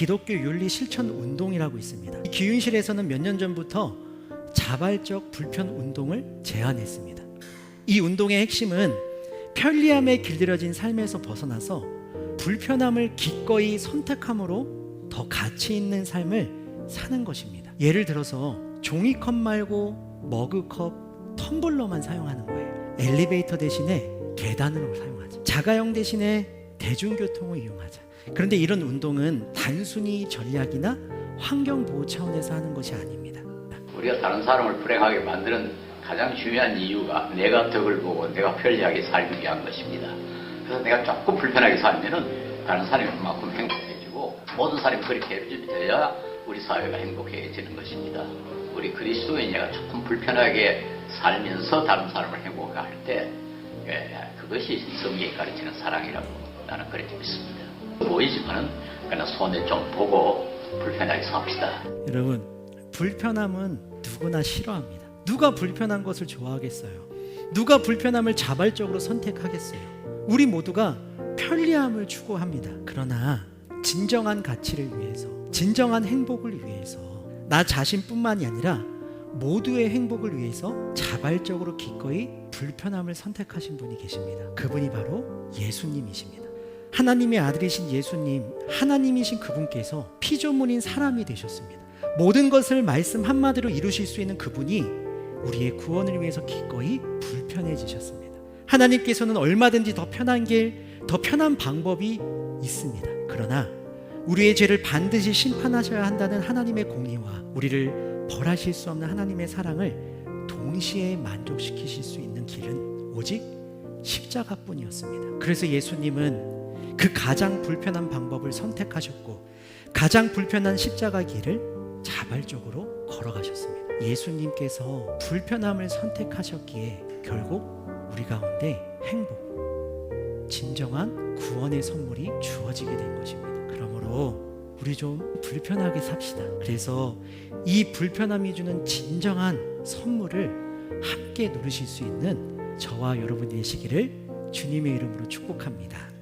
기독교 윤리 실천 운동이라고 있습니다. 이 기윤실에서는 몇 년 전부터 자발적 불편 운동을 제안했습니다. 이 운동의 핵심은 편리함에 길들여진 삶에서 벗어나서 불편함을 기꺼이 선택함으로 더 가치 있는 삶을 사는 것입니다. 예를 들어서 종이컵 말고 머그컵, 텀블러만 사용하는 거예요. 엘리베이터 대신에 계단으로 사용하자. 자가용 대신에 대중교통을 이용하자. 그런데 이런 운동은 단순히 전략이나 환경 보호 차원에서 하는 것이 아닙니다. 우리가 다른 사람을 불행하게 만드는 가장 중요한 이유가 내가 덕을 보고 내가 편리하게 살기 위한 것입니다. 그래서 내가 조금 불편하게 살면은 다른 사람이 그만큼 행복해지고 모든 사람이 그렇게 해줘야 우리 사회가 행복해지는 것입니다. 우리 그리스도인이가 조금 불편하게 살면서 다른 사람을 행복하게 할때 그것이 성경이 가르치는 사랑이라고 나는 그렇게 믿습니다. 보이지만은 그냥 손에 좀 보고 불편하게 삽시다. 여러분, 불편함은 누구나 싫어합니다. 누가 불편한 것을 좋아하겠어요? 누가 불편함을 자발적으로 선택하겠어요? 우리 모두가 편리함을 추구합니다. 그러나 진정한 가치를 위해서, 진정한 행복을 위해서 나 자신뿐만이 아니라 모두의 행복을 위해서 자발적으로 기꺼이 불편함을 선택하신 분이 계십니다. 그분이 바로 예수님이십니다. 하나님의 아들이신 예수님, 하나님이신 그분께서 피조물인 사람이 되셨습니다. 모든 것을 말씀 한마디로 이루실 수 있는 그분이 우리의 구원을 위해서 기꺼이 불편해지셨습니다. 하나님께서는 얼마든지 더 편한 길, 더 편한 방법이 있습니다. 그러나 우리의 죄를 반드시 심판하셔야 한다는 하나님의 공의와 우리를 벌하실 수 없는 하나님의 사랑을 동시에 만족시키실 수 있는 길은 오직 십자가뿐이었습니다. 그래서 예수님은 그 가장 불편한 방법을 선택하셨고 가장 불편한 십자가 길을 자발적으로 걸어가셨습니다. 예수님께서 불편함을 선택하셨기에 결국 우리 가운데 행복, 진정한 구원의 선물이 주어지게 된 것입니다. 그러므로 우리 좀 불편하게 삽시다. 그래서 이 불편함이 주는 진정한 선물을 함께 누리실 수 있는 저와 여러분이 되시기를 주님의 이름으로 축복합니다.